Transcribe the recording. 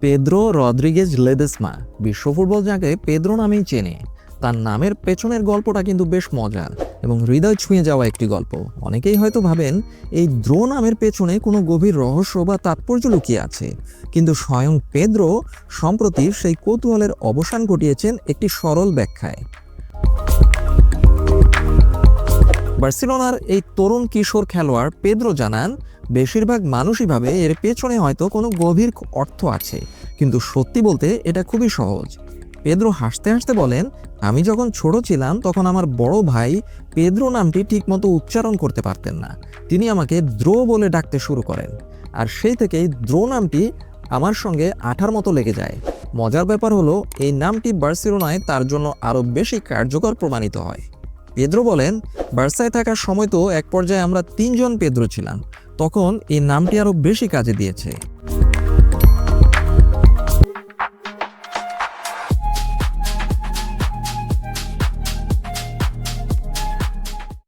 Pedro Rodriguez লেদেসমা, বিশ্ব football যাকে Pedro নামেই চেনে। তার নামের পেছনের গল্পটা কিন্তু বেশ মজার এবং হৃদয় ছুঁয়ে যাওয়া একটি গল্প। অনেকেই হয়তো ভাবেন, এই দ্রো নামের পেছনে কোনো গভীর রহস্য বা তাৎপর্য লুকিয়ে আছে। কিন্তু স্বয়ং পেদ্রো, সম্প্রতি সেই কৌতূহলের অবসান ঘটিয়েছেন একটি সরল ব্যাখ্যায়। বার্সেলোনার এই তরুণ কিশোর খেলোয়াড় পেদ্রো জানান, বেশিরভাগ মানুষই ভাবে এর পেছনে হয়তো কোনো গভীর অর্থ আছে, কিন্তু সত্যি বলতে এটা খুবই সহজ। পেদ্রো হাসতে হাসতে বলেন, আমি যখন ছোট ছিলাম তখন আমার বড় ভাই পেদ্রো নামটি ঠিকমতো উচ্চারণ করতে পারতেন না। তিনি আমাকে দ্রো বলে ডাকতে শুরু করেন। আর সেই থেকেই দ্রো নামটি আমার সঙ্গে আঠার মতো লেগে যায়। মজার ব্যাপার হলো, এই নামটি বার্সেলোনায় তার জন্য আরও বেশি কার্যকর প্রমাণিত হয়। পেদ্রো বলেন, বার্সায় থাকার সময় তো এক পর্যায়ে আমরা তিনজন পেদ্রো ছিলাম। তখন এই নামটি আরও বেশি কাজে দিয়েছে।